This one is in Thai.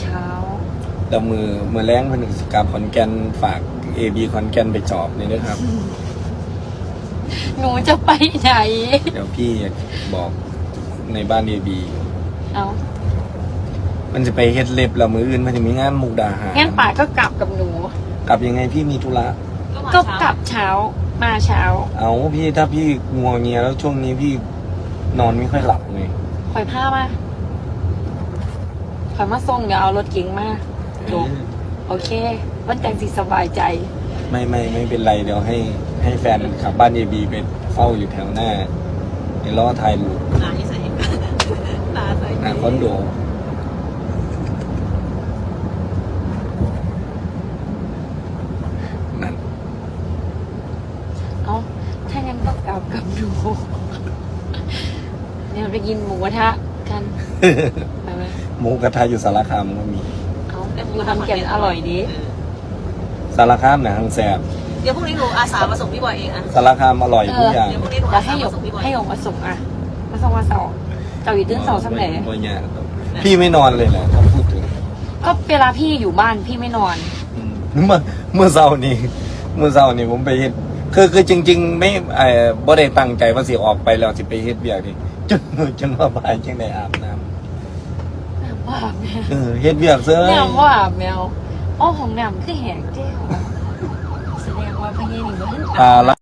เช้าแต่มือมือแรงเพนึกกลับขอนแก่นฝากเอบีขอนแก่นไปจอบนี่ด้วยครับ หนูจะไปไหน เดี๋ยวพี่บอกในบ้านเอบีเอามันจะไปเฮ็ดเล็บแล้วมืออื่นมันจะมีงานมุกดาหารงั้นป่าก็กลับกับหนู กลับยังไงพี่มีธุระก็กลับเช้ามาเช้า เอาพี่ถ้าพี่งัวเงียแล้วช่วงนี้พี่นอนไม่ค่อยหลับไงคอยผ้ามา คอยมาส่งเดี๋ยวเอารถเก๋งมาจบโอเควันแต่งสิสบายใจ ไม่ไม่ไม่เป็นไรเดี๋ยวให้ให้แฟนขับบ้านเอบีไปเฝ้าอยู่แถวหน้าเดี๋ยวล้อถ่ายรูปตาที่ใส่ตาใส่หน้าคอนโดนั่นเอาถ้างั้นก็กลับกับหนูเดี๋ยวไปกินหมูกระทะกัน ไปไหม หมูกระทะอยู่สารคามก็มี เอาอยู่ทำแก่นอร่อยดี สารคามเนี่ยทางแสบเดี๋ยวพรุ่งนี้หนูอาสามาส่งพี่บอยเองอะสารคามอร่อยทุกอย่างเดี๋ยวพรุ่งนี้หนูแล้อาวสาให้หยมากส่งพี่บอยให้หยกมาส่งอะ มาส่งมาเสาร์เจ้าอยู่ตื่นเสาร์สักไหนบ่ยากหรอกพี่ไม่นอนเลยแหละถ้าพูดถึงก็เวลาพี่อยู่บ้านพี่ไม่นอน อืมเมื่อเมื่อเช้านี้เมื่อเช้านี้ผมไปเฮ็ดคือคือจริง ๆ ไม่เอ่อบ่ได้ตั้งใจว่าสิออกไปแล้วสิไปเฮ็ดเบียกนี่จนจนว่าบ่ายจังได้อาบน้ำ น้ำว่าอาบแมวเออเฮ็ดเบียกเซ้ยน้ำว่าอาบแมวอ้อของน้ำคือแหงเจ้าแสดงว่าพญานี่มันตาละ